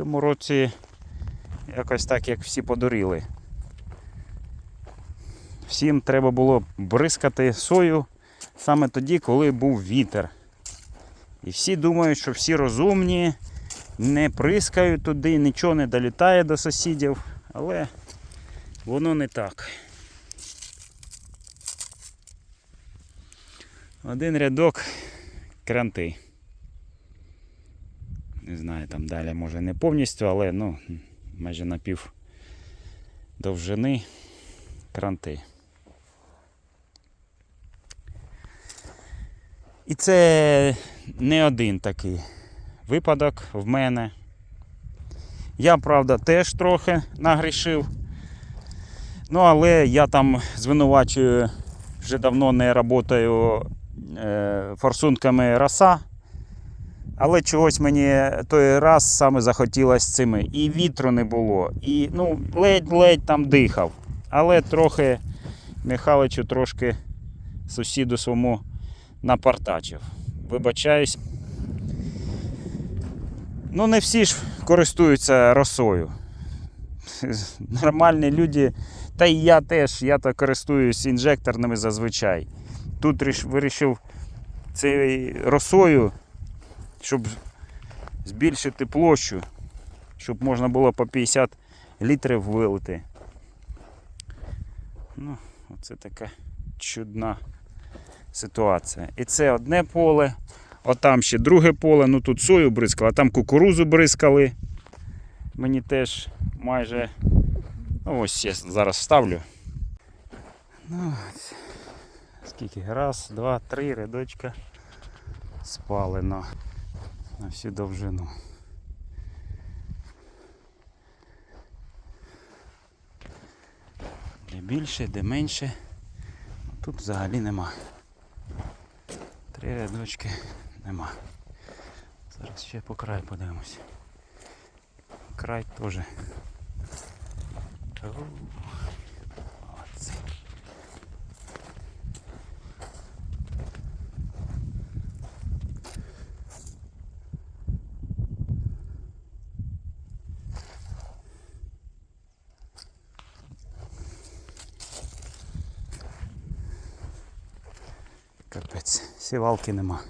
цьому році якось так, як всі подуріли. Всім треба було бризкати сою саме тоді, коли був вітер. І всі думають, що всі розумні, не прискають туди, нічого не долітає до сусідів, але воно не так. Один рядок кранти. Не знаю, там далі може не повністю, але ну, майже на пів довжини кранти. І це не один такий випадок в мене. Я, правда, теж трохи нагрішив. Ну, але я там звинувачую, вже давно не працюю е, форсунками роса. Але чогось мені той раз саме захотілося цими. І вітру не було, і ну, ледь-ледь там дихав. Але трохи Михайловичу трошки сусіду своєму напартачив. Вибачаюсь. Ну, не всі ж користуються росою. Нормальні люди, та і я теж, я то користуюсь інжекторними зазвичай. Тут вирішив цією росою, щоб збільшити площу, щоб можна було по 50 літрів вилити. Ну, оце така чудна ситуація. І це одне поле, отам ще друге поле, ну тут сою бризкали, а там кукурузу бризкали. Мені теж майже. Ну ось я зараз вставлю. Ну, скільки? Раз, два, три рядочка спалено на всю довжину. Де більше, де менше. Тут взагалі нема. Три рядочки нема. Зараз ще по краю подивимось. Край теж. Сівалки нема.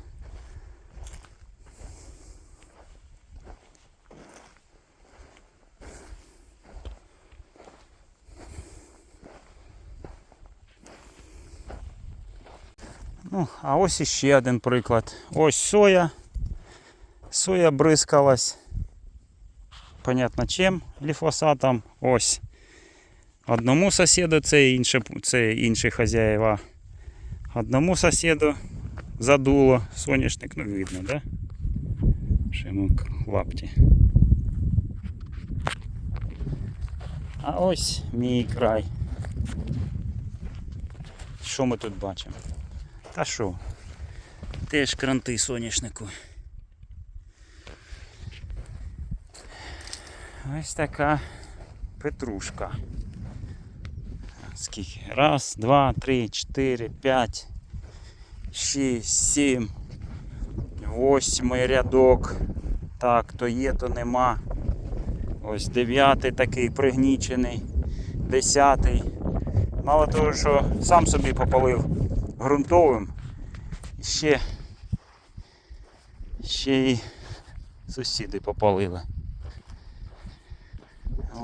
Ну, а ось іще один приклад. Ось соя. Соя бризкалась. Понятно чим, ліфосатом. Ось. Одному сусіду це, інше, це інші хазяїва. Одному сусіду задуло соняшник, ну видно, да? Що йому к- лапті. А ось мій край. Що ми тут бачимо? Та що? Теж кранти соняшнику. Ось така петрушка. Скільки? Раз, два, три, чотири, п'ять, шість, сім, восьмий рядок. Так, то є, то нема. Ось дев'ятий такий пригнічений, десятий. Мало того, що сам собі попалив ґрунтовим. Ще, ще й сусіди попалили.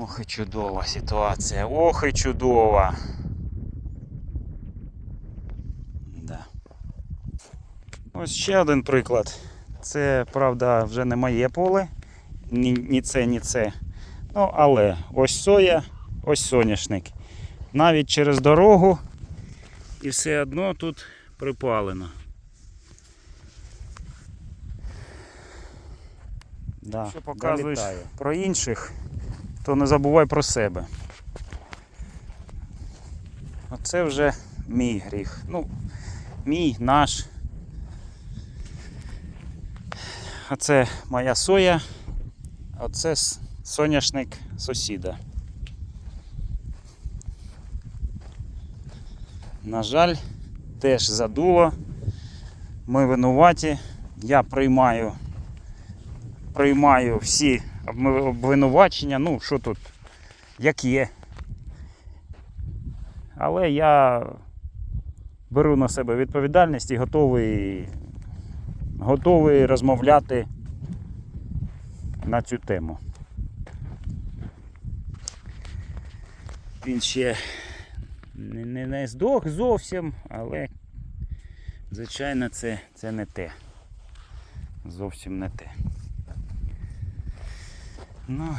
Ох і чудова ситуація. Ох і чудова. Да. Ось ще один приклад. Це, правда, вже не моє поле. Ні, ні це, ні це. Ну, але ось соя, ось соняшник. Навіть через дорогу і все одно тут припалено. Да, Що показуєш долітає. про інших, то не забувай про себе. Оце вже мій гріх. Ну, мій, наш. Оце моя соя, оце соняшник сусіда. На жаль, теж задуло. Ми винуваті. Я приймаю, приймаю всі обвинувачення, ну що тут, як є. Але я беру на себе відповідальність і готовий, готовий розмовляти на цю тему. Він ще не, не, не здох зовсім, але, звичайно, це, це не те. Зовсім не те. Ну,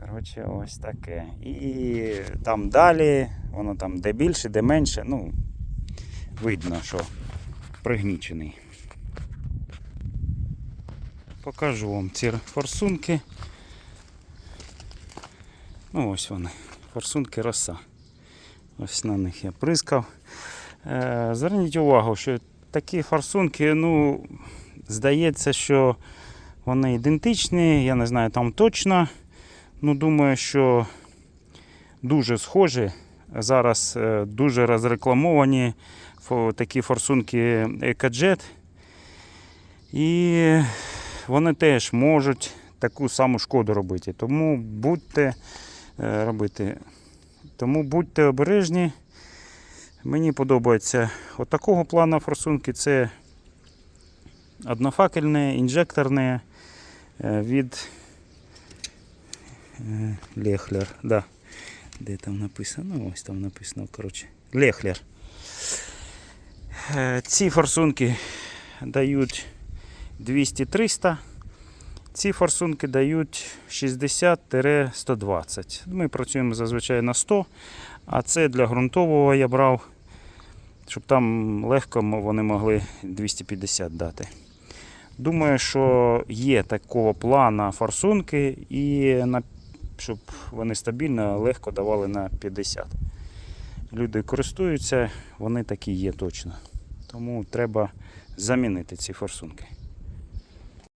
коротше, ось таке. І там далі, воно там де більше, де менше, ну, видно, що пригнічений. Покажу вам ці форсунки. Ну, ось вони. Форсунки роса. Ось на них я прискав. Е, зверніть увагу, що такі форсунки, ну, здається, що вони ідентичні, я не знаю там точно. Ну, думаю, що дуже схожі. Зараз е, дуже розрекламовані такі форсунки EcoJet. І вони теж можуть таку саму шкоду робити. Тому будьте е, робити. Тому будьте обережні. Мені подобається от такого плану форсунки. Це однофакельне, інжекторне е, від е, Лехлер. Да. Де там написано? Ось там написано, коротше. Лехлер. Ці форсунки дають 200-300. Ці форсунки дають 60-120. Ми працюємо зазвичай на 100, а це для ґрунтового я брав, щоб там легко вони могли 250 дати. Думаю, що є такого плана форсунки, і на, щоб вони стабільно легко давали на 50. Люди користуються, вони такі є точно. Тому треба замінити ці форсунки.